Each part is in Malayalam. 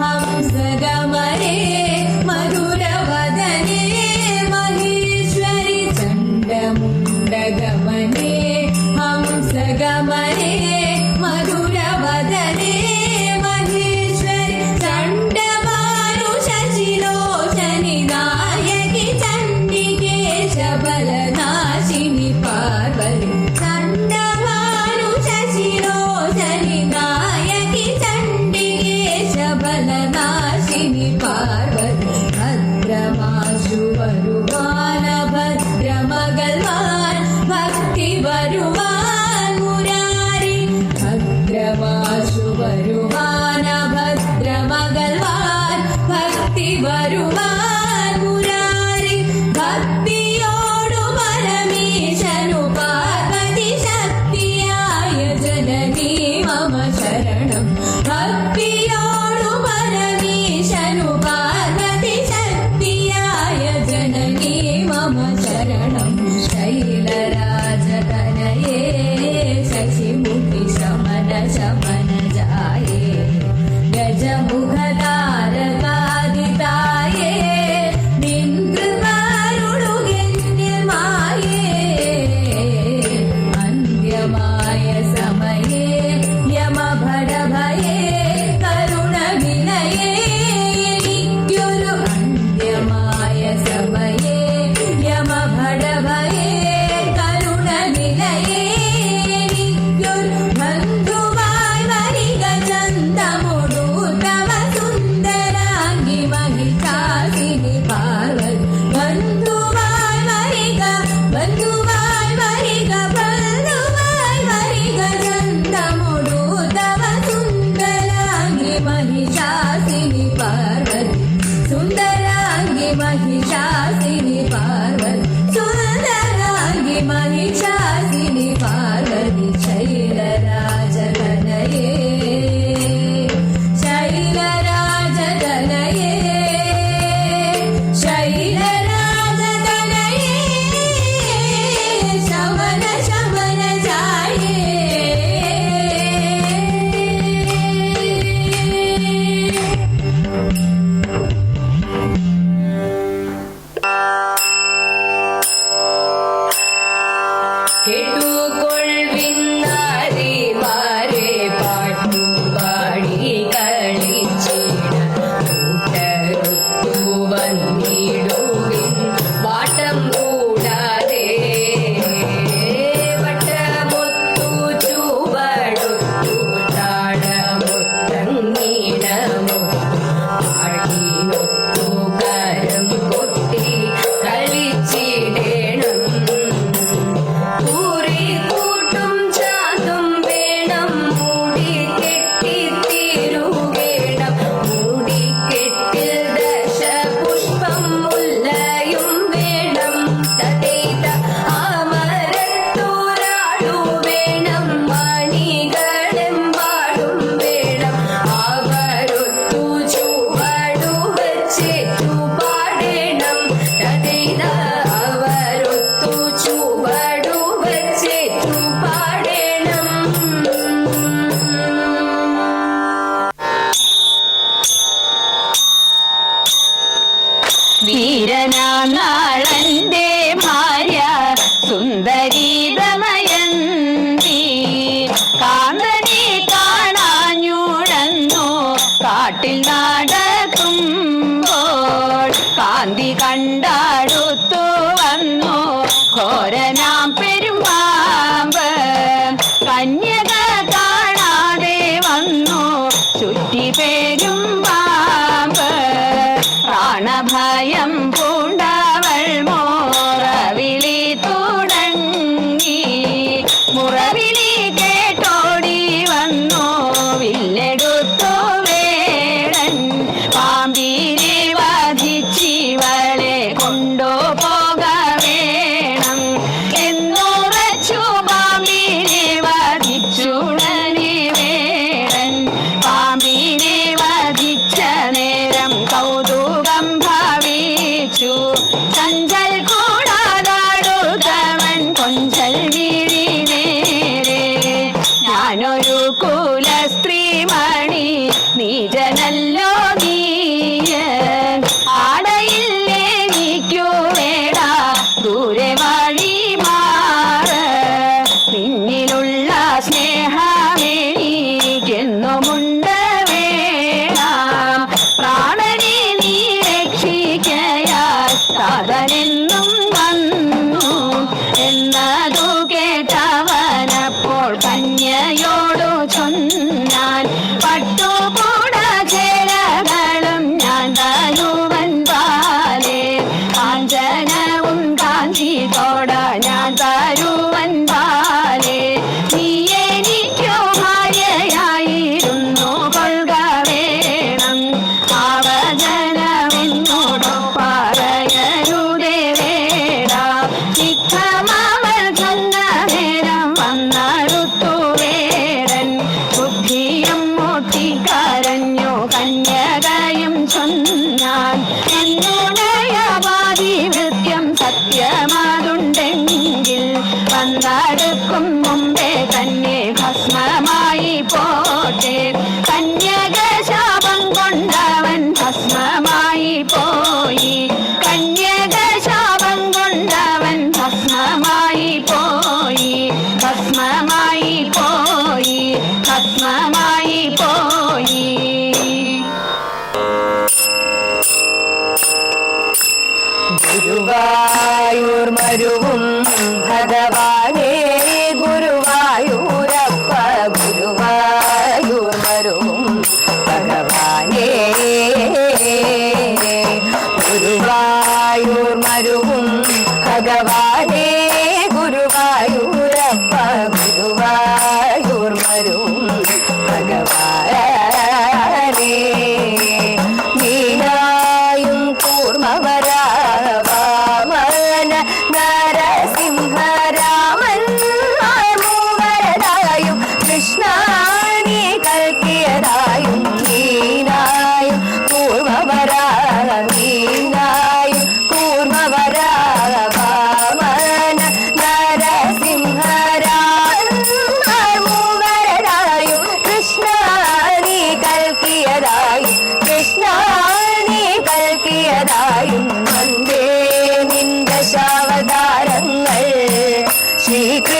हम सदा ഭക്തി காட்டில் நான் Baba.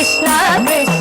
Krishna Krishna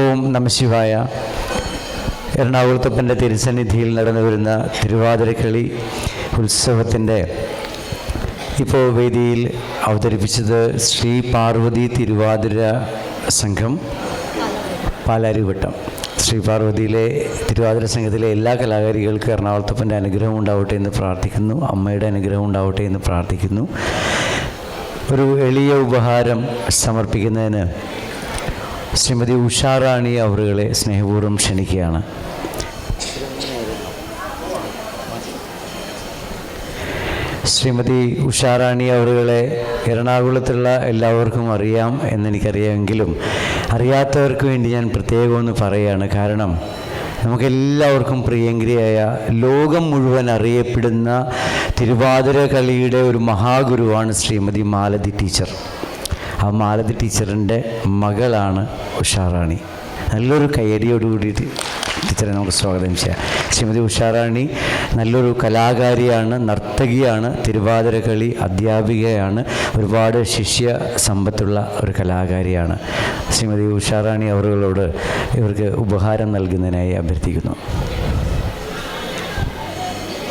ഓം നമശിവായ എറണാകുളത്തപ്പന്റെ തിരുസന്നിധിയിൽ നടന്നു വരുന്ന തിരുവാതിരക്കളി ഉത്സവത്തിന്റെ ഇപ്പോൾ വേദിയിൽ അവതരിപ്പിച്ചത് ശ്രീ പാർവതി തിരുവാതിര സംഘം പാലാരിവട്ടം. ശ്രീ പാർവതിയിലെ തിരുവാതിര സംഘത്തിലെ എല്ലാ കലാകാരികൾക്കും എറണാകുളത്തപ്പന്റെ അനുഗ്രഹം ഉണ്ടാവട്ടെ എന്ന് പ്രാർത്ഥിക്കുന്നു. അമ്മയുടെ അനുഗ്രഹം ഉണ്ടാവട്ടെ എന്ന് പ്രാർത്ഥിക്കുന്നു. ഒരു എളിയ ഉപഹാരം സമർപ്പിക്കുന്നതിന് ശ്രീമതി ഉഷാറാണി അവറുകളെ സ്നേഹപൂർവം ക്ഷണിക്കുകയാണ്. ശ്രീമതി ഉഷാറാണി അവറുകളെ എറണാകുളത്തുള്ള എല്ലാവർക്കും അറിയാം എന്നെനിക്കറിയാമെങ്കിലും അറിയാത്തവർക്ക് വേണ്ടി ഞാൻ പ്രത്യേകം ഒന്ന് പറയുകയാണ് കാരണം നമുക്കെല്ലാവർക്കും പ്രിയങ്കരിയായ ലോകം മുഴുവൻ അറിയപ്പെടുന്ന തിരുവാതിര കളിയുടെ ഒരു മഹാഗുരുവാണ് ശ്രീമതി മാലതി ടീച്ചർ. ആ മാലതി ടീച്ചറിന്റെ മകളാണ് ഉഷാറാണി. നല്ലൊരു കയ്യടിയോടുകൂടി ടീച്ചറെ നമുക്ക് സ്വാഗതം ചെയ്യാം. ശ്രീമതി ഉഷാറാണി നല്ലൊരു കലാകാരിയാണ് നർത്തകിയാണ് തിരുവാതിര കളി അധ്യാപികയാണ് ഒരുപാട് ശിഷ്യ സമ്പത്തുള്ള ഒരു കലാകാരിയാണ്. ശ്രീമതി ഉഷാറാണി അവറുകളോട് ഇവർക്ക് ഉപഹാരം നൽകുന്നതിനായി അഭ്യർത്ഥിക്കുന്നു.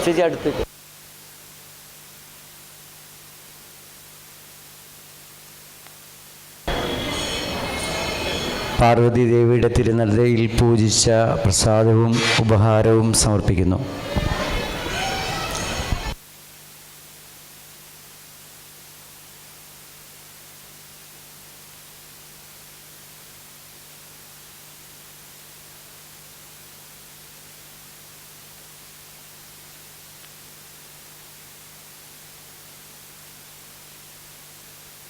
ചേച്ചി അടുത്ത്. പാർവതി ദേവിയുടെ തിരുനല്ലയിൽ പൂജിച്ച പ്രസാദവും ഉപഹാരവും സമർപ്പിക്കുന്നു.